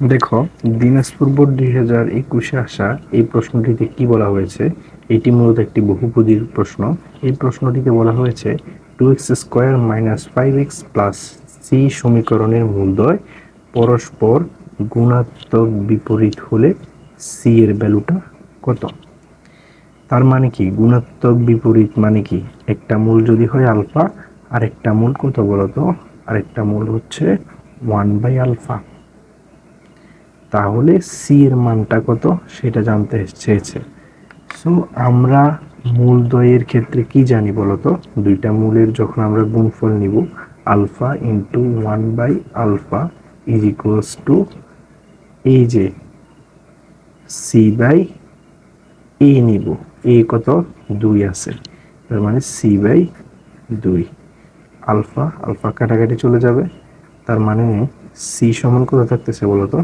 দেখো, দিনাজপুর বোর্ড দুই হাজার একুশে আসা এই প্রশ্নটিতে কি বলা হয়েছে? এটি মূলত একটি বহুপদীর প্রশ্ন। এই প্রশ্নটিতে বলা হয়েছে two x square minus five x plus c সমীকরণের মূলদয় পরস্পর গুণাত্মক বিপরীত হলে সি এর ভ্যালুটা কত? তার মানে কি? গুণাত্মক বিপরীত মানে কি? একটা মূল যদি হয় আলফা আর একটা মূল কত বলতো? আরেকটা মূল হচ্ছে ওয়ান বাই আলফা তাহলে সি এর মানটা কত? সেটা জানতে চেয়েছে। সো আমরা মূল দয়ের ক্ষেত্রে কি জানি বলতো? দুইটা মূলের যখন আমরা গুণফল নিব, alpha into one by alpha is equals to এই যে সি বাই এ নিব। এ কত? দুই আছে। তার মানে সি বাই দুই। আলফা আলফা কাটাকাটি চলে যাবে। তার মানে সি সমান কত থাকতেছে বলতো?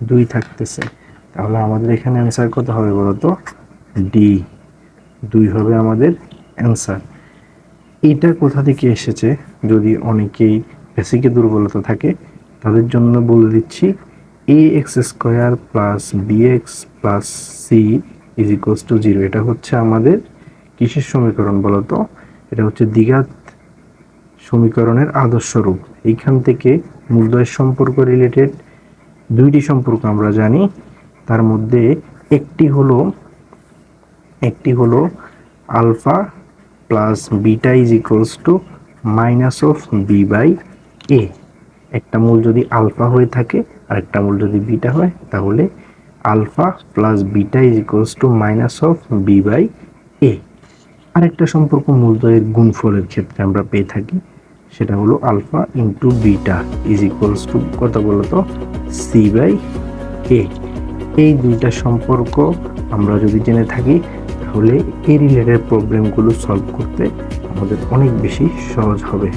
দুই থাকতেছে। তাহলে আমাদের এখানে অ্যান্সার কত হবে বলতো? ডি দুই হবে আমাদের অ্যান্সার এটা কোথা থেকে এসেছে? যদি অনেকেই বেসিকে দুর্বলতা থাকে, তাদের জন্য বলে দিচ্ছি a x square plus b x plus c is equals to zero এটা হচ্ছে আমাদের কিসের সমীকরণ বলতো? এটা হচ্ছে দ্বিঘাত সমীকরণের আদর্শ রূপ। এইখান থেকে মূলদয়ের সম্পর্ক রিলেটেড দুইটি সম্পর্ক আমরা জানি। তার মধ্যে একটি হলো একটি হলো alpha plus beta is equals to minus of B by A. একটা মূল যদি আলফা হয়ে থাকে আর একটা মূল যদি বিটা হয়, তাহলে alpha plus beta is equals to minus of B by A. আরেকটা সম্পর্ক মূলদয়ের গুণফলের ক্ষেত্রে আমরা পেয়ে থাকি, সেটা হলো alpha into beta is equals to কত বলতো? সি বাই এ এই দুইটা সম্পর্ক আমরা যদি জেনে থাকি, তাহলে এই রিলেটেড প্রবলেমগুলো সলভ করতে আমাদের অনেক বেশি সহজ হবে।